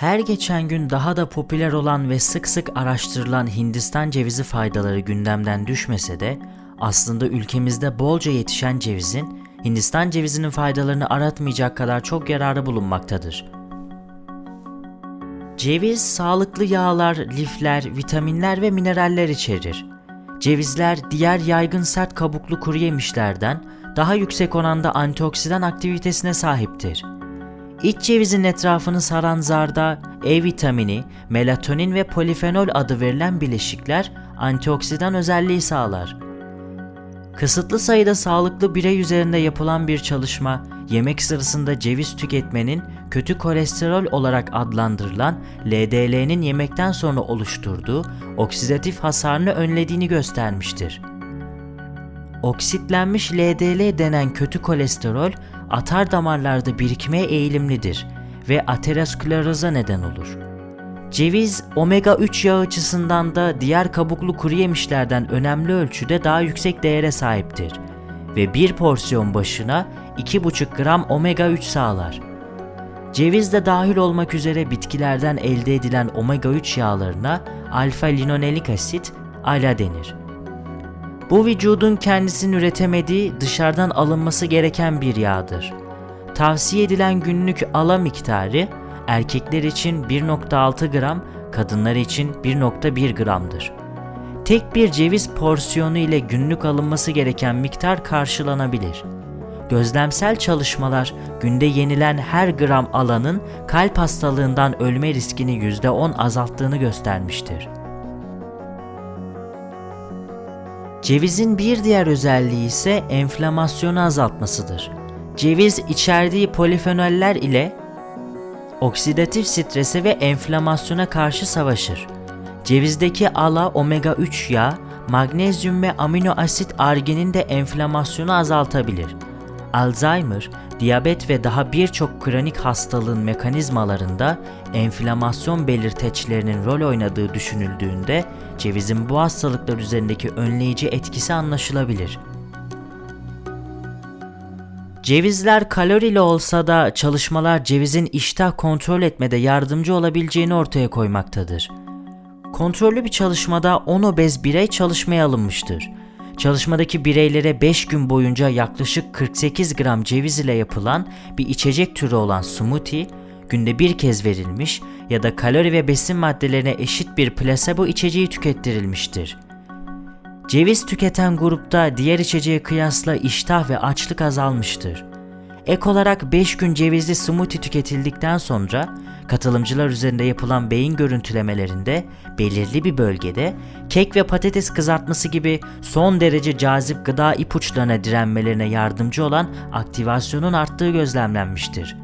Her geçen gün daha da popüler olan ve sık sık araştırılan Hindistan cevizi faydaları gündemden düşmese de aslında ülkemizde bolca yetişen cevizin Hindistan cevizinin faydalarını aratmayacak kadar çok yararı bulunmaktadır. Ceviz sağlıklı yağlar, lifler, vitaminler ve mineraller içerir. Cevizler diğer yaygın sert kabuklu kuru yemişlerden daha yüksek oranda antioksidan aktivitesine sahiptir. İç cevizin etrafını saran zarda E vitamini, melatonin ve polifenol adı verilen bileşikler antioksidan özelliği sağlar. Kısıtlı sayıda sağlıklı birey üzerinde yapılan bir çalışma, yemek sırasında ceviz tüketmenin kötü kolesterol olarak adlandırılan LDL'nin yemekten sonra oluşturduğu oksidatif hasarını önlediğini göstermiştir. Oksitlenmiş LDL denen kötü kolesterol atar damarlarda birikmeye eğilimlidir ve ateroskleroza neden olur. Ceviz omega 3 yağı açısından da diğer kabuklu kuru yemişlerden önemli ölçüde daha yüksek değere sahiptir ve bir porsiyon başına 2,5 gram omega 3 sağlar. Ceviz de dahil olmak üzere bitkilerden elde edilen omega 3 yağlarına alfa linolenik asit, ALA denir. Bu vücudun kendisini üretemediği dışarıdan alınması gereken bir yağdır. Tavsiye edilen günlük ala miktarı erkekler için 1.6 gram, kadınlar için 1.1 gramdır. Tek bir ceviz porsiyonu ile günlük alınması gereken miktar karşılanabilir. Gözlemsel çalışmalar günde yenilen her gram alanın kalp hastalığından ölme riskini %10 azalttığını göstermiştir. Cevizin bir diğer özelliği ise enflamasyonu azaltmasıdır. Ceviz içerdiği polifenoller ile oksidatif strese ve enflamasyona karşı savaşır. Cevizdeki ala omega 3 yağ, magnezyum ve amino asit arginin de enflamasyonu azaltabilir. Alzheimer, diyabet ve daha birçok kronik hastalığın mekanizmalarında enflamasyon belirteçlerinin rol oynadığı düşünüldüğünde cevizin bu hastalıklar üzerindeki önleyici etkisi anlaşılabilir. Cevizler kalorili olsa da çalışmalar cevizin iştah kontrol etmede yardımcı olabileceğini ortaya koymaktadır. Kontrollü bir çalışmada 10 obez birey çalışmaya alınmıştır. Çalışmadaki bireylere 5 gün boyunca yaklaşık 48 gram ceviz ile yapılan bir içecek türü olan smoothie günde bir kez verilmiş ya da kalori ve besin maddelerine eşit bir placebo içeceği tükettirilmiştir. Ceviz tüketen grupta diğer içeceğe kıyasla iştah ve açlık azalmıştır. Ek olarak 5 gün cevizli smoothie tüketildikten sonra katılımcılar üzerinde yapılan beyin görüntülemelerinde belirli bir bölgede kek ve patates kızartması gibi son derece cazip gıda ipuçlarına direnmelerine yardımcı olan aktivasyonun arttığı gözlemlenmiştir.